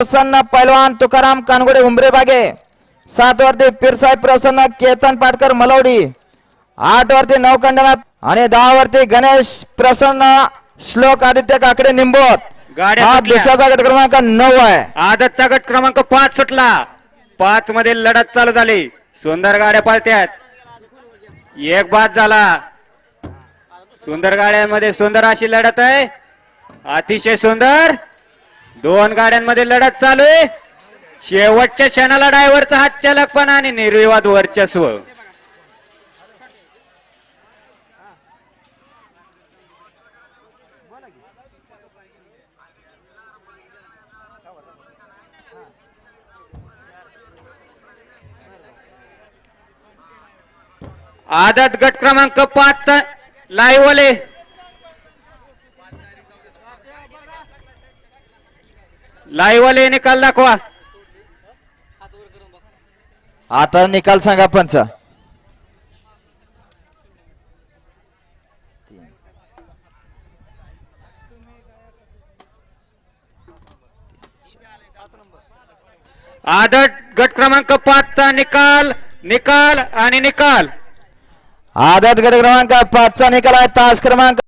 प्रसन्न पैलवान तुकाराम कानगुडे उंबरे बागे. सात वरती पिरसाहेब प्रसन्न केतन पाटकर मलवडी. आठ वरती नवकंडनाथ आणि दहा वरती गणेश प्रसन्न श्लोक आदित्य काकडे निंबोत. गाड्या हा. दुसऱ्याचा गट क्रमांक नऊ आहे. आदतचा गट क्रमांक पाच सुटला. पाच मध्ये लढत चालू झाली. सुंदर गाड्या पळत्यात एक बाद झाला. सुंदर गाड्यांमध्ये सुंदर अशी लढत आहे. अतिशय सुंदर. दोन गाड्यांमध्ये लढत चालू आहे. शेवटच्या क्षणाला ड्रायव्हरचा हात चालकपणा आणि निर्विवाद वर्चस्व. आदत गट क्रमांक पाच चा लाईव्ह वाले लाईव्ह वाले निकाल दाखवा. आता निकाल सांगा पंच. आदत गट क्रमांक पाच चा निकाल निकाल आणि निकाल. आदत गट क्रमांक पाचचा निकाल आहे. तास क्रमांक